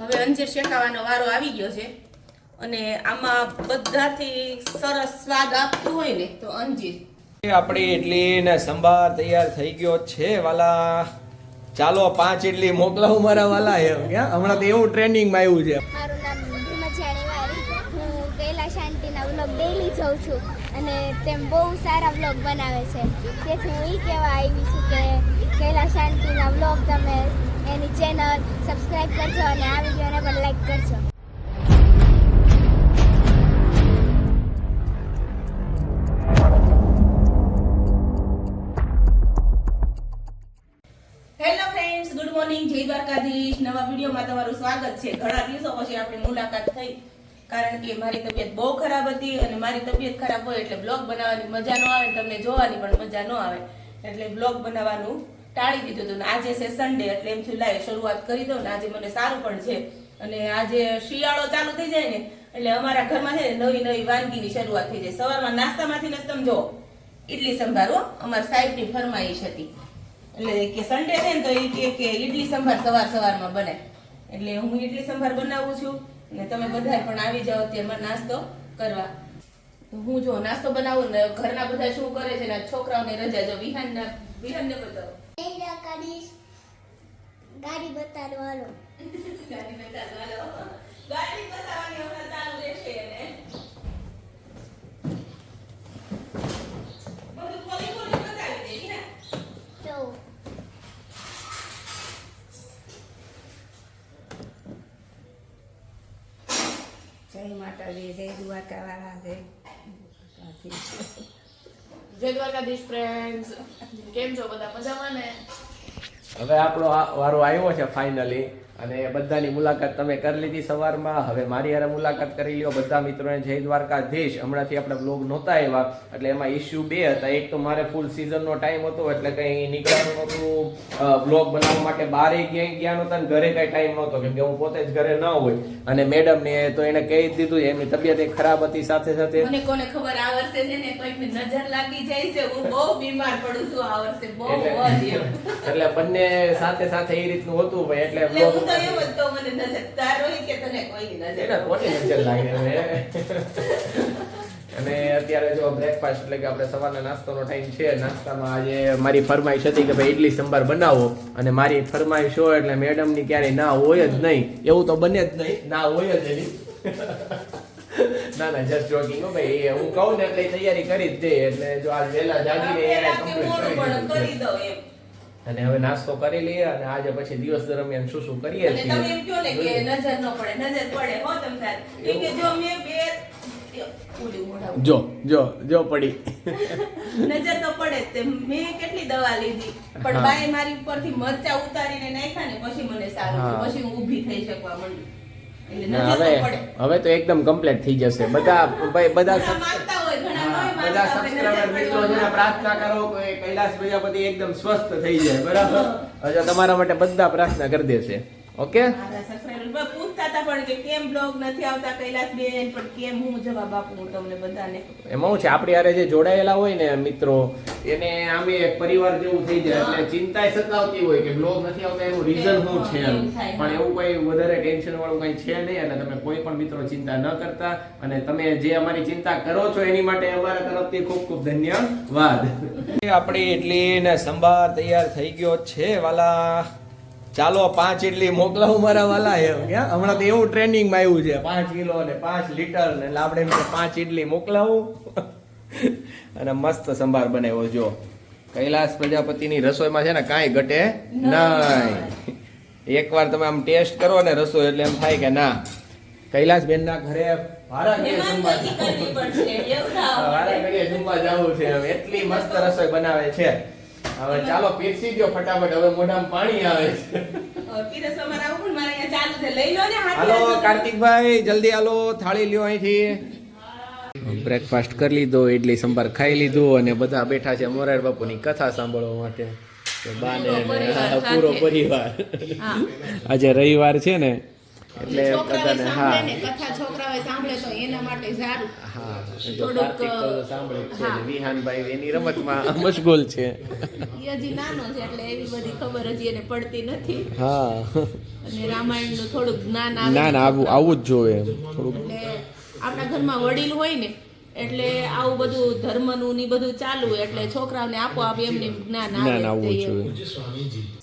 હવે અંજીર શેકાવાનો વારો આવી ગયો છે. અને આમાં બધાથી સરસ સ્વાદ આપતું હોય ને તો અંજીર. આપણી ઇડલી ને સંભાર તૈયાર થઈ ગયો છે વાલા. ચાલો પાંચ ઇડલી મોકલાવું મારા વાલા એમ ક્યાં? હમણાં તો એવું ટ્રેનિંગમાં આવ્યું છે. મારું નામ હું કૈલાશ શાંતિના વ્લોગ ડેઈલી જોઉં છું અને તેમ બહુ સારા વ્લોગ બનાવે છે. તેથી હું એ કહેવા આવી છું કે કૈલાશ શાંતિના વ્લોગ તમે એની ચેનલ સબસ્ક્રાઈબ કરજો અને આ વિડીયોને પણ લાઈક કરજો. હેલો ફ્રેન્ડ્સ ગુડ મોર્નિંગ જય દ્વારકાધીશ. નવા વિડીયોમાં તમારું સ્વાગત છે. ઘણા દિવસો પછી આપણી મુલાકાત થઈ. કારણ કે મારી તબિયત બહુ ખરાબ હતી અને મારી તબિયત ખરાબ હોય એટલે બ્લોગ બનાવવાની મજા ન આવે તમને જોવાની પણ મજા ન આવે. એટલે બ્લોગ બનાવવાનું ટાળી દીધું હતું. ને આજે છે સન્ડે એટલે એમ થયું, લાય, શરૂઆત કરી દઉં ને આજે મને સારું પણ છે. અને આજે શિયાળો ચાલુ થઈ જાય ને, એટલે અમારા ઘરમાં છે ને નવી નવી વાનગીની શરૂઆત થઈ જાય. સવારમાં નાસ્તામાંથી ને તમે જો ઇડલી સંભારો અમારા સાહેબની ફરમાઈશ હતી. એટલે કે સન્ડે છે ને તો એ કે કે ઈડલી સંભાર સવાર સવારમાં બને. એટલે હું ઈડલી સંભાર બનાવું છું અને તમે બધા પણ આવી જાઓ તેમાં નાસ્તો કરવા. હું જો નાસ્તો બનાવું ને, ઘરના બધા શું કરે છે ને છોકરાઓને રજા જો વિહાનના વિહાનને બતાવો. ગાડી બતાડો હાલો ગાડી બતાવવાનો. ગાડી બતાવવાની હમણાં ચાલુ રહેશે એને બધું ખોલી ખોલી બતાવી દે વિહાન. તો જય માતાજી જય દ્વારકાવાળા જય જય દ્વારકાધીશ ફ્રેન્ડ્સ કેમ છો બધા? મજામાં ને? હવે આપણો વારો આવ્યો છે ફાઇનલી અને બધાની મુલાકાત તમે કરી લીધી સવારમાં. હવે મારી હારે મુલાકાત કરી લ્યો. બધા મિત્રોને જય દ્વારકાધીશ. હમણાંથી આપણે બ્લોગ નહોતા આવ્યા એટલે એમાં ઇસ્યુ બે હતા. એક તો મારે ફૂલ સિઝનનો ટાઈમ હતો એટલે કંઈ નીકળવાનું નહોતું. બ્લોગ બનાવવા માટે બારે ક્યાંય ગયા નહોતા ને ઘરે કાંઈ ટાઈમ નહોતો. કેમ કે હું પોતે જ ઘરે ન હોય. અને મેડમને તો એને કહી દીધું એમની તબિયત એ ખરાબ હતી સાથે સાથે. મને કોને ખબર આ વર્ષે છે ને કોઈક નજર લાગી જાય છે. હું બહુ બીમાર પડું છું આ વર્ષે. બહુ એટલે બંને સાથે સાથે એ રીતનું હતું ભાઈ એટલે vlog- તો એમ જ કહું મને નજર તારો હોય કે તને કોઈની નજર એને ખોટી નજર લાગે. અને અત્યારે જો બ્રેકફાસ્ટ એટલે કે આપણે સવારના નાસ્તાનો ટાઈમ છે નાસ્તામાં આજે મારી ફરમાઈશ હતી કે ભાઈ ઇડલી સંભાર બનાવો. અને મારી ફરમાઈશ હોય એટલે મેડમની ક્યારેય ના હોય જ નહીં. એવું તો બને જ નહીં. ના હોય જ એની. ના ના જસ્ટ જોકિંગ હો ભાઈ. એ હું કહું ને એટલે તૈયારી કરી જ દે. એટલે જો આજ વહેલા જાગીને એને પેલા કે complete મોડું કરી પણ દીધું છે. કરી દઉં એમ. અને હવે નાસ્તો કરી લઈએ અને આજે પછી દિવસ દરમિયાન શું શું કરીએ છીએ તમે એમ કહો ને કે નજર ન પડે નજર પડે હો તમ તાર કે જો મેં બે જો જો જો પડી. નજર તો પડે તે. મે કેટલી દવા લીધી પણ. બાએ મારી ઉપરથી મરચા ઉતારીને નાખ્યા ને પછી મને સારું થયું. પછી હું ઊભી થઈ શકવા માંડી. હવે હવે તો એકદમ કમ્પ્લીટ થઈ જશે. બધા ભાઈ બધા બધા હોય, સબસ્ક્રાઇબર મિત્રો છે પ્રાર્થના કરો કે કૈલાસ પ્રજાપતિ એકદમ સ્વસ્થ થઈ જાય બરાબર? હવે તમારા માટે બધા પ્રાર્થના કરી દેશે. ઓકે? હતા પણ કે કેમ બ્લોગ નથી આવતા કૈલાસ બેન પણ કેમ હું જવાબ આપું હું તમને બધાને? એમાં હું છે? આપણી હારે જે જોડાયેલા હોય ને મિત્રો એને આમે એક પરિવાર જેવું થઈ જાય એટલે ચિંતાય સતાવતી હોય કે બ્લોગ નથી આવતા એનું રીઝન શું છે. પણ એવું કોઈ વધારે ટેન્શન વાળું કઈ છે નહીં અને તમે કોઈ પણ મિત્રો ચિંતા ન કરતા અને તમે જે અમારી ચિંતા કરો છો એની માટે અમારા તરફથી ખૂબ ખૂબ ધન્યવાદ. આપણી ઇડલી ને સંભાર તૈયાર થઈ ગયો છે વાલા. ચાલો પાંચ ઇડલી મોકલાવું મારા વાલા એમ હમણાં તો એવું ટ્રેનિંગમાં આવ્યું છે. પાંચ કિલો ને પાંચ લીટર ને એટલે આપણે એમ પાંચ ઇડલી મોકલાવું. અને મસ્ત સંભાર બનાવ્યો જો. કૈલાસ પ્રજાપતિની રસોઈમાં છે ને કાંઈ ઘટે નહીં. એકવાર તમે આમ ટેસ્ટ કરો ને રસોઈ એટલે એમ થાય કે ના. કૈલાસ બેન ના ઘરે વારા ઘડીએ જમવા જવું છે. એટલી મસ્ત રસોઈ બનાવે છે. હવે ચાલો પીરસી દો ફટાફટ. હવે મોઢામાં પાણી આવે છે. હવે પીરસવામાં આવું પણ મારે અહીંયા ચાલુ છે. લઈ લો ને હાથે હાલો કાર્તિકભાઈ જલ્દી હાલો થાળી લ્યો અહીંથી. બ્રેકફાસ્ટ કરી લીધો ઇડલી સંભાર ખાઈ લીધું અને બધા બેઠા છે મોરાર બાપુની કથા સાંભળવા માટે. તો બાને પૂરો પરિવાર. આજે રવિવાર છે ને એટલે બધાને હા. કથા છોકરાઓ સાંભળે તો એના માટે સારું. હા જો થોડુંક, કાર્તિક તો સાંભળે છે વિહાનભાઈ એની રમતમાં મશગુલ છે. એ હજી નાનો છે એટલે એવી બધી ખબર હજી એને પડતી નથી. હા. અને રામાયણનું થોડુંક જ્ઞાન આવે. ના ના આવું આવું જ જોવે થોડુંક એટલે આપણા ઘરમાં વડીલ હોય ને એટલે આવું બધું ધર્મનું ને બધું ચાલુ હોય એટલે છોકરાઓને આપોઆપ એમને જ્ઞાન આવે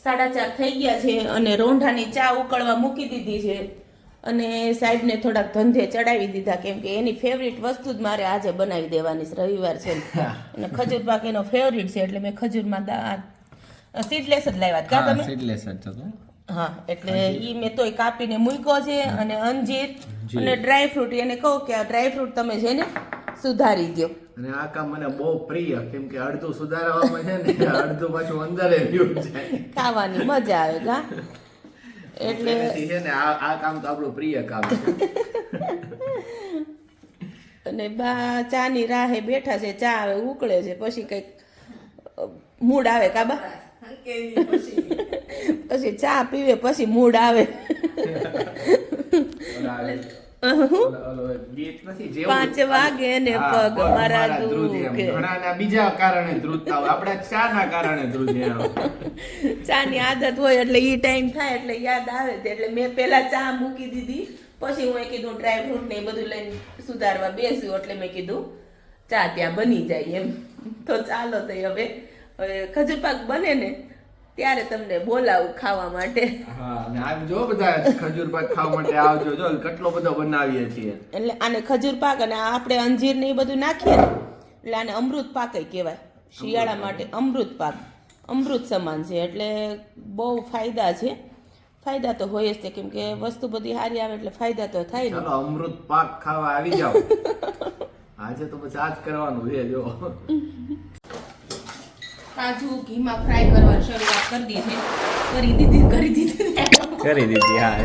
સાડા ચાર થઈ ગયા છે અને રોંઢાની ચા ઉકળવા મૂકી દીધી છે. અને સાહેબને થોડાક ધંધે ચડાવી દીધા કેમ કે એની ફેવરિટ વસ્તુ જ મારે આજે બનાવી દેવાની છે રવિવાર છે. અને ખજૂર પાક એનો ફેવરિટ છે એટલે મેં ખજૂરમાં સીડલેસ જ લાવ્યા કા તમે? સીડલેસ જ હા એટલે ઈ મેં તોય કાપીને મૂક્યો છે અને અંજીર અને ડ્રાય ફ્રૂટ એને કહો કે આ ડ્રાય ફ્રૂટ તમે છે ને સુધારી દો અને આ કામ મને બહુ પ્રિય કેમ કે અડધું સુધારવામાં છે ને અડધું પાછું અંદર ખાવાની મજા આવે કા? એટલે છે ને આ આ કામ તો આપણું પ્રિય કામ છે. અને બા ચાની રાહે બેઠા છે ચા આવે ઉકળે છે પછી કંઈક મૂડ આવે કાબા પછી. ચા પીવે પછી મૂડ આવે. ઓલા- ઓલો ગીત નથી જેવું પાંચ વાગે ને પગ પગ મારા મારા ધ્રુજે એમ. દુખે. બીજા કારણે ધ્રુજતા હોય. આપણે ચા ના કારણે ધ્રુજે એમ. ચાની આદત હોય એટલે ઈ ટાઈમ થાય એટલે યાદ આવે એટલે મેં પેલા ચા મૂકી દીધી. પછી હું કીધું ડ્રાય ફ્રૂટ ને બધું લઈને સુધારવા બેસ્યું. એટલે મેં કીધું ચા ત્યાં બની જાય એમ. તો ચાલો તો હવે. હવે ખજૂર પાક બને ને ત્યારે તમને બોલાવું ખાવા માટે. હા અને આમ જો બધા ખજૂર પાક ખાવા માટે આવજો. જો કેટલો બધો બનાવીએ છીએ. એટલે આને ખજૂર પાક અને આપણે અંજીર ને એ બધું નાખીએ ને એટલે આને અમૃત પાક કહેવાય. શિયાળા માટે અમૃત પાક. અમૃત સમાન છે એટલે બહુ ફાયદા છે. ફાયદા તો હોય જ છે કેમ કે વસ્તુ બધી સારી આવે એટલે ફાયદા તો થાય ને. અમૃત પાક ખાવા આવી જાઓ. આજે તો પછી આજ કરવાનું છે જો. કાજુ ઘીમાં ફ્રાય કરવાની શરૂઆત કરી દીધી. કરી દીધી કરી દીધી. કરી દીધી હા.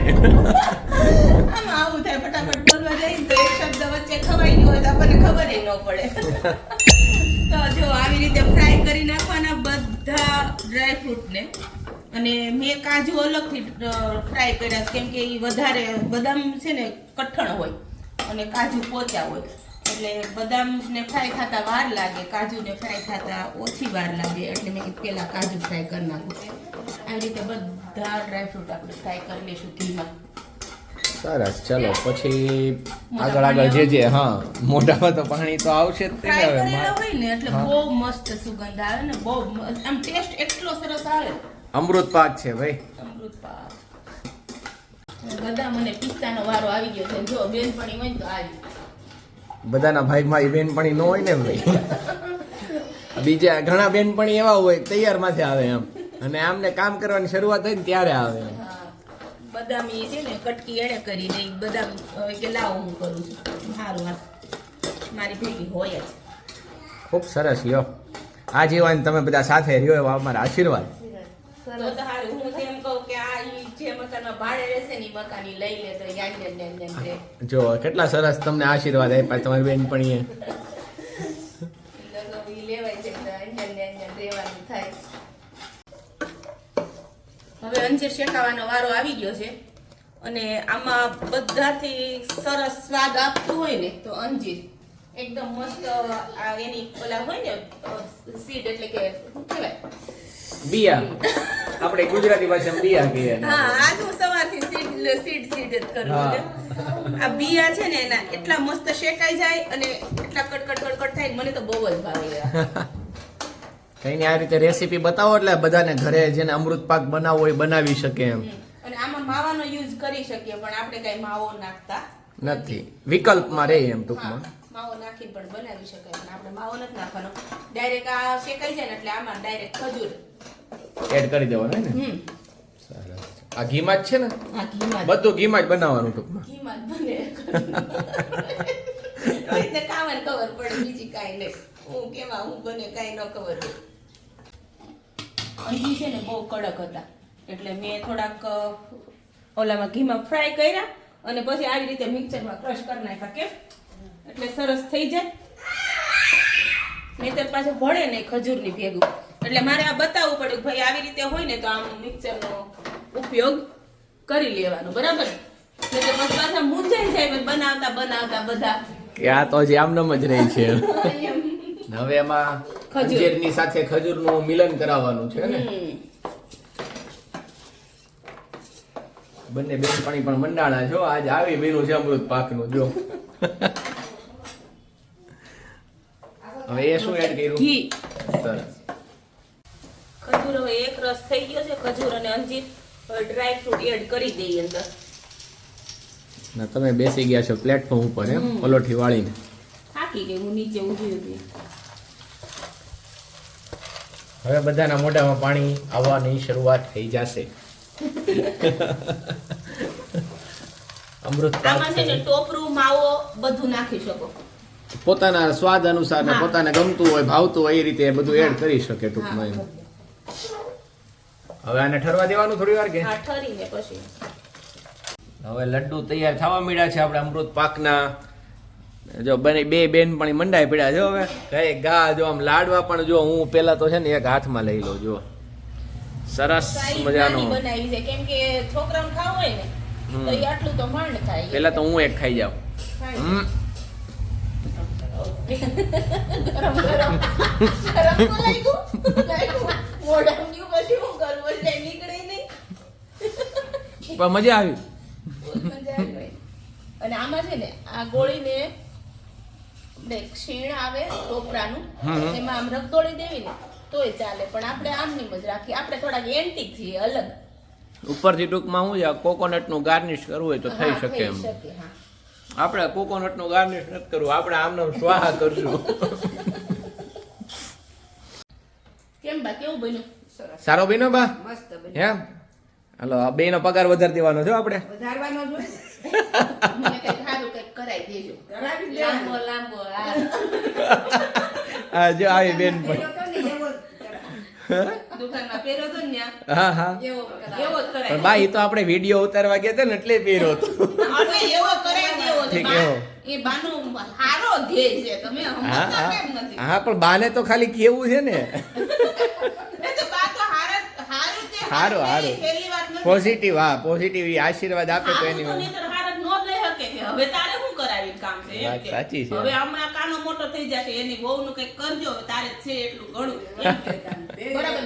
આમ આવું થાય ફટાફટ બોલવા જઈને તો એક શબ્દ વચ્ચે ખવાઈ ગયો હોય તો આપણને ખબર ન પડે. તો જો આવી રીતે ફ્રાય કરી નાખવાના બધા ડ્રાય ફ્રૂટને અને મેં કાજુ અલગથી ફ્રાય કર્યા કેમ કે એ વધારે બદામ છે ને કઠણ હોય. અને કાજુ પોચા હોય. એટલે બદામને ફ્રાય થતા વાર લાગે કાજુને ફ્રાય થતા ઓછી વાર લાગે એટલે મેં પહેલાં કાજુ ફ્રાય કરી નાખું. આવી રીતે બધા ડ્રાયફ્રૂટ આપણે ફ્રાય કરી લઈશું ઘીમાં. સરસ ચલો પછી આગળ આગળ જે જે હા મોઢામાં તો પાણી તો આવશે જ તે હવે હોય ને એટલે. બહુ મસ્ત સુગંધ આવે ને બહુ આમ ટેસ્ટ એટલો સરસ આવે. અમૃત પાક છે ભાઈ. અમૃત પાક. બધા મને પિસ્તાનો વારો આવી ગયો છે. જો બેનપણી હોય તો આવી. બધાના ભાગમાં એ બેનપણી ન હોય ને ભાઈ. બીજા ઘણા બેનપણી એવા હોય તૈયારમાંથી આવે એમ. અને આમને કામ કરવાની શરૂઆત થઈ ને ત્યારે આવે એમ. હા. છે ને કટકી એણે કરી દઈ બદામ કે લાવો હું કરું છું. સારું મારી ભેગી હોય જ. ખૂબ સરસ લ્યો. આ જીવન તમે બધા સાથે રહ્યો એવા અમારા આશીર્વાદ. મકાનમાં ભાડે રહેશે ને ઈ લઈ લે તો યાદ ને ને. જો કેટલા સરસ તમને આશીર્વાદ આપ્યા તમારી બેન પણ હવે અંજીર શેકાવાનો વારો આવી ગયો છે અને આમાં બધાથી સરસ સ્વાદ આપતું હોય ને તો અંજીર. એકદમ મસ્ત આ એની ઓલા હોય ને સીડ એટલે કે શું કહેવાય? બિયા. આપણે ગુજરાતી ભાષામાં બિયા કહીએ હા આજ હું સવારથી સીડ સીડ સીડ જ કરું છું. આ બિયા છે ને એના એટલા મસ્ત શેકાઈ જાય અને એટલા કડકડ કડકડ થાય મને તો બહુ જ ભાવે. કઈ આ રીતે રેસીપી બતાવો એટલે બધાને ઘરે જેને અમૃત પાક બનાવવો હોય બનાવી શકે એમ. અને આમાં માવાનો યુઝ કરી શકીએ પણ આપણે કઈ માવો નાખતા નથી. વિકલ્પમાં રહે એમ ટૂંકમાં. માવો નાખીને પણ બનાવી શકાય પણ આપણે માવો નથી નાખવાનો. ડાયરેક્ટ આ શેકાઈ જાય ને એટલે આમાં ડાયરેક્ટ ખજૂર. એડ કરી દેવાનું ને? હમ. આ ઘીમાં જ છે ને? બધું ઘીમાં જ બનાવવાનું ટૂંકમાં. ઘીમાં જ બને. એટલે ખબર પડે બીજી કાંઈ નહીં. હું કેવા હું બને કાંઈ ન ખબર અહીં અંજી છે ને બહુ કડક હતા. એટલે મેં થોડાક ઓલામાં ઘીમાં ફ્રાય કર્યા અને પછી આવી રીતે મિક્સરમાં ક્રશ કરી નાખ્યા કેમ? એટલે સરસ થઈ જાય. નહીતર પાછું ભળે નહીં ખજૂરની ભેગું એટલે મારે આ બતાવવું પડ્યું કે ભાઈ આવી રીતે હોય ને તો આમ મિક્સરનો ઉપયોગ કરી લેવાનો બરાબર? એટલે બસ પાછા મૂંઝાઈ જાય બનાવતા બનાવતા બધા. આ તો હજી આમનામ જ રહી છે. હવે એમાં ખજૂર. અંજીરની સાથે ખજૂરનું મિલન કરાવવાનું છે ને? બંને બંને બેનપણી પણ મંડાણા છો આજ આવી બન્યું છે અમૃત પાકનું જો. હવે એ શું એડ કર્યું? ઘી. સરસ. ખજૂર હવે એક રસ થઈ ગયો છે. ખજૂર અને અંજીર હવે ડ્રાય ફ્રૂટ એડ કરી દઈએ અંદર. ના તમે બેસી ગયા છો પ્લેટફોર્મ ઉપર એમ? પલોઠી વાળીને. થાકી ગઈ હું નીચે ઊભી હતી. હવે બધાના મોઢામાં પાણી આવવાની શરૂઆત થઈ જશે. અમૃત આમાં છે ને ટોપરું માવો બધું નાખી શકો. પોતાના સ્વાદ અનુસાર ને પોતાને ગમતું હોય ભાવતું હોય એ રીતે બધું એડ કરી શકે ટૂંકમાં એમ. હવે આને ઠરવા દેવાનું થોડી વાર કે? પછી. હવે લડ્ડુ તૈયાર થવા મળ્યા છે આપણે અમૃત પાકના. જો બને બે બેન પણ મંડાઈ પડ્યા છે હવે. કઈ ગા જો આમ લાડવા પણ જો હું પેલા તો છે ને એક હાથમાં લઈ લઉં જો. સરસ મજાનો. બનાવી છે. કેમ કે છોકરાને ખાવ હોય ને હમ. તો એ આટલું તો માંડ ખાય પેલા તો હું એક ખાઈ જાઉં. ગરમ ગરમ ગરમ તો લાગ્યું લાગ્યું મોઢામાં ગયું પછી હું કરું એટલે નીકળે નહીં પણ મજા આવી. મજા આવી અને આમાં છે ને આ ગોળીને ને ક્ષીણ આવે ટોપરાનું. એમાં આમ રગદોળી દેવી ને તોય ચાલે. પણ આપણે આમની જ રાખીએ. આપણે થોડાક એન્ટિક છીએ અલગ. ઉપરથી ટૂંકમાં હું કોકોનટનું ગાર્નિશ કરવું હોય તો થઈ શકે એમ. આપણે કોકોનટનું ગાર્નિશ નથી કરવું આપણે આમને સ્વાહા કરશું. કેમ બા કેવું બન્યું? સારો બેનો બા? મસ્ત બન્યું. એમ હાલો આ બે નો પગાર વધારી દેવાનો છો આપણે. વધારવાનો જોઈએ મને કંઈક સારું દેજો. કરાવી લાંબો લાંબો જો આવી બેન પણ. જ જ પણ કરાય. બા એ તો આપણે વીડિયો ઉતારવા ગયા હતા ને એટલે પહેર્યો હતો. એવો. ઠીક, એવો. એ બાનું હારો ધ્યેય છે તમે હા કેમ નથી હા પણ બાને તો ખાલી કેવું છે ને સારું તો બા તો હારા- હારું હારું, હારું હારું. નહીં, પહેલી વાત નથી. પોઝિટિવ હા પોઝિટિવ આશીર્વાદ આપે તો એની નો હવે તારે શું કરાવી કામ છે એમ કે. સાચી છે. હવે હમણાં કાનો મોટો થઈ જશે એની વહુનું કઈ કરજો તારે છે એટલું ઘણું બરાબર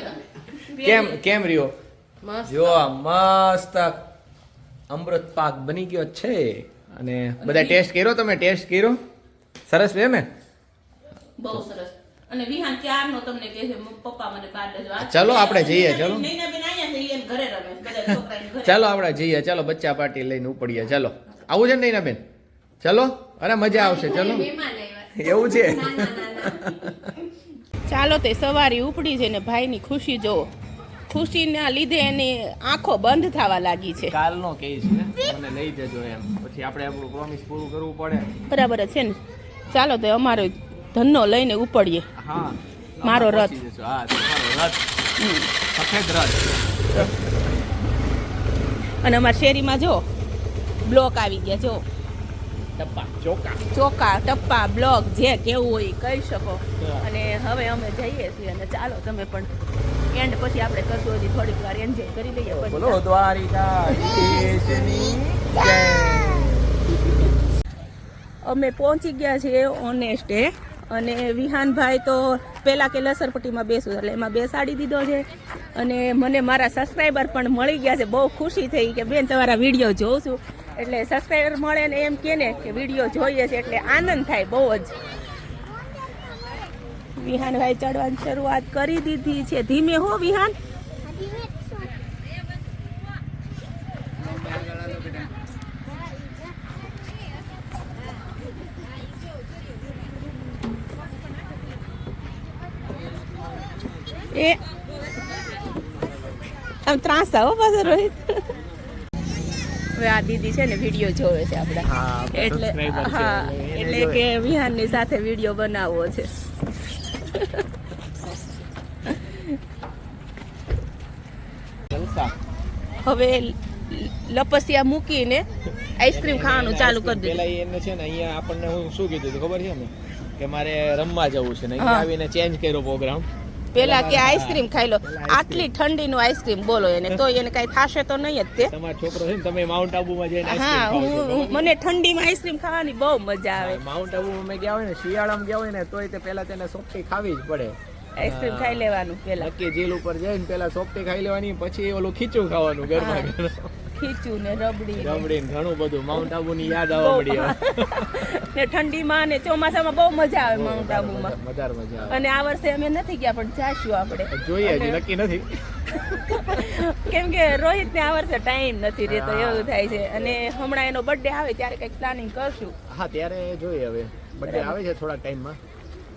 કેમ કેમ રહ્યો. જો મસ્ત અમૃત પાક બની ગયો છે અને બધા ટેસ્ટ કર્યો તમે? ટેસ્ટ કર્યો? સરસ છે ને? બહુ સરસ. અને વિહાન ક્યારનો તમને કહે છે પપ્પા મને બાર ચાલો આપણે જઈએ, ચાલો. ઘરે રમે. ચાલો આપણે જઈએ ચાલો બચ્ચા પાર્ટી લઈને ઉપડીએ ચાલો. આવું છે ને નૈના બેન ચાલો અરે મજા આવશે ચાલો. એવું છે. ના ના ના ના ચાલો તે સવારી ઉપડી છે ને ભાઈની ખુશી જો ખુશીના લીધે એની આંખો બંધ થવા લાગી છે. કાલનો કેસ છે. મને લઈ જજો એમ. પછી આપણે આપણું પ્રોમિસ પૂરું કરવું પડે. બરાબર છે ને? ચાલો તો અમારો ધનનો લઈને ઉપડીએ. હા. મારો રથ. હા તમારો રથ. સફેદ રથ. અને અમારા શેરીમાં જો બ્લોક આવી ગયા જો. ટપ્પા ચોકા. ચોકા ટપ્પા બ્લોક જે કેવું હોય કહી શકો. અને હવે અમે જઈએ છીએ અને ચાલો તમે પણ એન્ડ પછી આપણે કરશું હજી થોડીક વાર એન્જોય કરી લઈએ બોલો દ્વારિકા અમે પહોંચી ગયા છીએ ઓનેસ્ટે અને વિહાનભાઈ તો પહેલાં કે લસરપટ્ટીમાં બેસું એટલે એમાં બેસાડી દીધો છે. અને મને મારા સબસ્ક્રાઈબર પણ મળી ગયા છે. બહુ ખુશી થઈ કે બેન તમારા વીડિયો જોઉં છું. એટલે સબસ્ક્રાઈબર મળે ને એમ કે ને કે વીડિયો જોઈએ છે એટલે આનંદ થાય બહુ જ. વિહાનભાઈ ચડવાની શરૂઆત કરી દીધી છે. ધીમે હો વિહાન. એ, આમ ત્રાસ આવો પાછો રોહિત. હવે આ દીદી છે ને વીડિયો જોવે છે આપણે. એટલે હા એટલે. કે વિહાનની સાથે વીડિયો બનાવવો છે. હવે લપસિયા મૂકીને આઈસ્ક્રીમ ખાવાનું ચાલુ કરી પેલા દીધું એને છે ને અહીંયા આપણને હું શું કીધું ખબર છે ને? કે મારે રમવા જવું છે ને. અહીંયા આવીને ચેન્જ કર્યો પ્રોગ્રામ પેલા કે આઈસ્ક્રીમ ખાઈ લો આટલી ઠંડીનું આઈસ્ક્રીમ બોલો એને તો એને કઈ થશે તો નહીં જ તે. તમારો છોકરો છે ને તમે માઉન્ટ આબુમાં જઈને હા હું મને ઠંડીમાં આઈસ્ક્રીમ ખાવાની બહુ મજા આવે. માઉન્ટ આબુમાં મેં ગયા હોય ને શિયાળામાં ગયા હોય ને તોય તે પહેલા તેને સોફ્ટી ખાવી જ પડે. આઈસ્ક્રીમ ખાઈ લેવાનું પેલા નક્કી જેલ ઉપર જઈને પેલા સોફ્ટી ખાઈ લેવાની પછી ઓલું ખીચું ખાવાનું ગરમા ગરમ. ખીચું ને રબડી રબડી ઘણું બધું. માઉન્ટ આબુની યાદ આવવા મળી. ને ઠંડીમાં ને ચોમાસામાં બહુ મજા આવે માઉન્ટ આબુમાં મજા મજા અને આ વર્ષે અમે નથી ગયા પણ જાશું આપણે. જોઈએ હજી નક્કી નથી. કેમ કે રોહિત ને આ વર્ષે ટાઈમ નથી રહેતો એવું થાય છે. અને હમણાં એનો બર્થડે આવે ત્યારે કંઈક પ્લાનિંગ કરશું. હા ત્યારે જોઈએ હવે. બર્થડે આવે છે થોડા ટાઈમમાં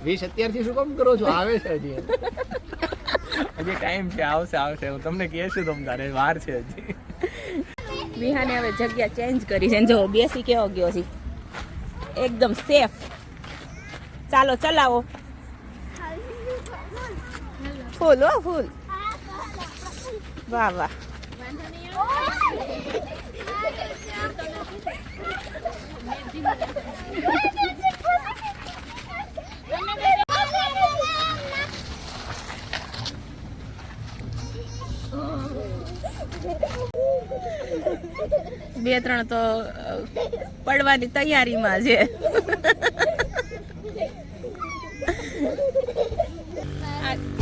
વીસ અત્યારથી શું કામ કરો છો? આવે છે હજી હજી ટાઈમ છે આવશે આવશે. હું તમને કહેશું તમ તારે વાર છે હજી. વિહાને હવે જગ્યા ચેન્જ કરી છે. જો બેસી કેવો ગયો છે? એકદમ સેફ ચાલો ચલાવો. ફૂલ હો ફૂલ. વાહ વાહ. બે ત્રણ તો પડવાની તૈયારીમાં છે.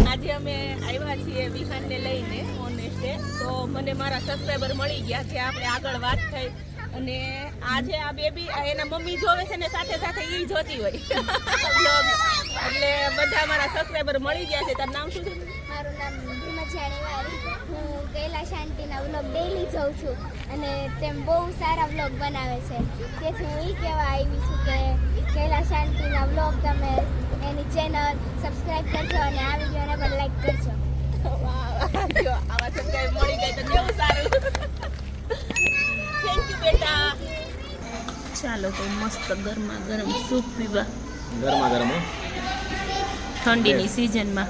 આજે અમે આવ્યા છીએ વિહાનને લઈને ઓનેસ્ટે તો મને મારા સબસ્ક્રાઈબર મળી ગયા છે. આપણે આગળ વાત થઈ. અને આજે આ બેબી એના મમ્મી જોવે છે ને સાથે સાથે એ જોતી હોય. એટલે બધા મારા સબસ્ક્રાઈબર મળી ગયા છે. તારું નામ શું છે? મારું નામ ભીમજાણી વારી. હું શાંતિના વ્લોગ ડેઈલી જોઉં છું અને તેમ બહુ સારા વ્લોગ બનાવે છે. તેથી હું એ કહેવા આવી છું કે કૈલાશ શાંતિના વ્લોગ તમે એની ચેનલ સબસ્ક્રાઈબ કરજો અને આ વિડીયોને પણ લાઈક કરજો. આવા સબસ્ક્રાઇબ મળી જાય તો કેવું સારું થેન્ક યુ બેટા ચાલો તો મસ્ત ગરમા ગરમ સૂપ પીવા. ગરમા ગરમ ઠંડીની સિઝનમાં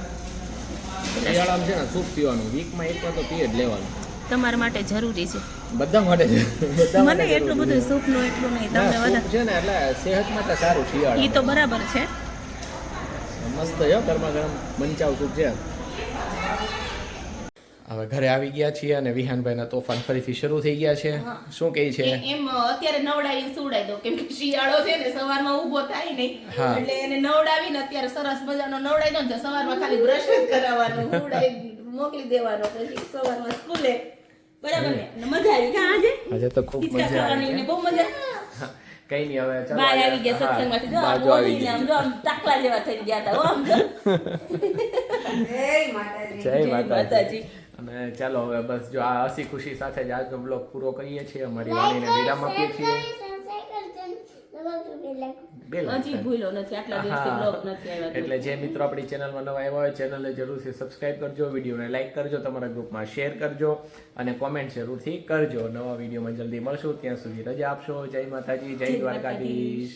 શિયાળામાં છે ને સૂપ પીવાનું. વીકમાં એકવાર તો પી જ લેવાનું. તમારા માટે જરૂરી છે. બધા માટે છે બધા મને એટલું બધું સૂપનું એટલું નહીં. તમને વધારે છે ને એટલે સેહત માટે સારું શિયાળા ઈ તો બરાબર છે. મસ્ત છે ગરમા ગરમ મંચાવ સૂપ છે. હવે ઘરે આવી ગયા છીએ અને વિહાનભાઈના તોફાન ફરીથી શરૂ થઈ ગયા છે. શું કહે છે? એમ અત્યારે નવડાવી સુવડાવી દો કેમ કે શિયાળો છે ને સવારમાં ઊભો થાય નહીં. એટલે એને નવડાવીને અત્યારે સરસ મજાનો નવડાવી દો ને સવારમાં ખાલી બ્રશ જ કરાવવાનું નવડાવી મોકલી દેવાનો પછી સવારમાં સ્કૂલે. બરાબર ને? મજા આવી કા આજે? આજે તો ખૂબ મજા આવી ને બહુ મજા કઈ નહીં હવે ચાલો બાય આવી ગયા સત્સંગમાંથી. જો આમ આવી ગયા. આમ જો આમ ટાકલા જેવા થઈ ગયા હતા હો આમ જો. જય માતાજી. જય માતાજી. અને ચાલો હવે બસ જો આ હસી ખુશી સાથે જ આજનો બ્લોગ પૂરો કરીએ છીએ અમારી વાણીને વિરામ આપીએ છીએ. બેલ હજી ભૂલો નથી આટલા દિવસથી હા. બ્લોગ નથી આવ્યા તો. એટલે જે મિત્રો આપણી ચેનલમાં નવા આવ્યા હોય ચેનલને જરૂરથી સબસ્ક્રાઇબ કરજો વિડીયોને લાઇક કરજો તમારા ગ્રુપમાં શેર કરજો અને કોમેન્ટ જરૂરથી કરજો. નવા વિડીયોમાં જલ્દી મળશું ત્યાં સુધી રજા આપશો. જય માતાજી જય દ્વારકાધીશ.